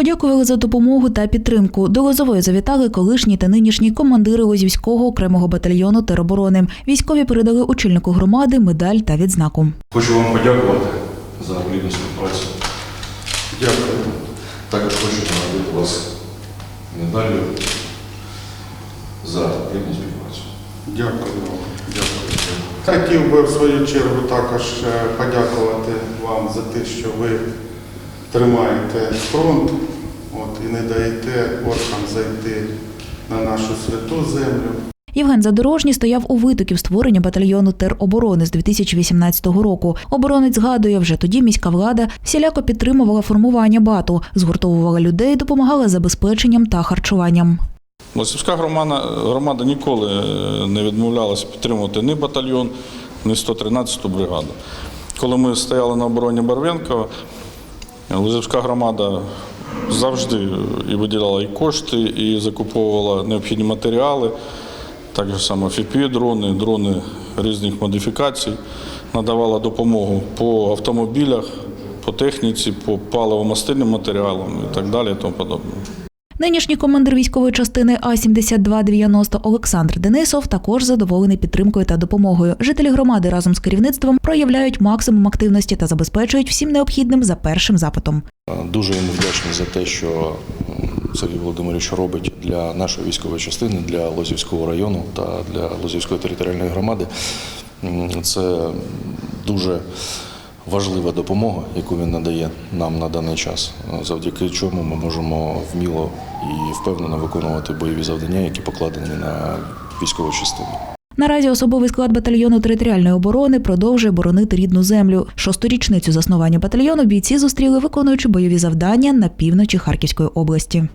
Подякували за допомогу та підтримку. До Лозової завітали колишні та нинішні командири Лозівського окремого батальйону тероборони. Військові передали очільнику громади медаль та відзнаку. Хочу вам подякувати за плідну співпрацю. Дякую. Також хочу наградити вас медаллю за плідну співпрацю. Дякую. Дякую. Хотів би в свою чергу також е, подякувати вам за те, що ви тримаєте фронт от, і не даєте оркам зайти на нашу святу землю. Євген Задорожній стояв у витоків створення батальйону тероборони з 2018 року. Оборонець згадує, вже тоді міська влада всіляко підтримувала формування бату, згуртовувала людей, допомагала забезпеченням та харчуванням. Лосівська громада, громада ніколи е, не відмовлялася підтримувати ні батальйон, ні 113-ту бригаду. Коли ми стояли на обороні Барвенкова, Лозівська громада завжди і виділяла і кошти, і закуповувала необхідні матеріали, так само ФІПІ-дрони, дрони різних модифікацій, надавала допомогу по автомобілях, по техніці, по паливо-мастильним матеріалам і так далі. І тому подобне. Нинішній командир військової частини А-7290 Олександр Денисов також задоволений підтримкою та допомогою. Жителі громади разом з керівництвом проявляють максимум активності та забезпечують всім необхідним за першим запитом. Дуже йому вдячний за те, що Сергій Володимирович робить для нашої військової частини, для Лозівського району та для Лозівської територіальної громади. Це дуже важлива допомога, яку він надає нам на даний час, завдяки чому ми можемо вміло і впевнено виконувати бойові завдання, які покладені на військову частину. Наразі особовий склад батальйону територіальної оборони продовжує боронити рідну землю. Шосту річницю заснування батальйону бійці зустріли виконуючи бойові завдання на півночі Харківської області.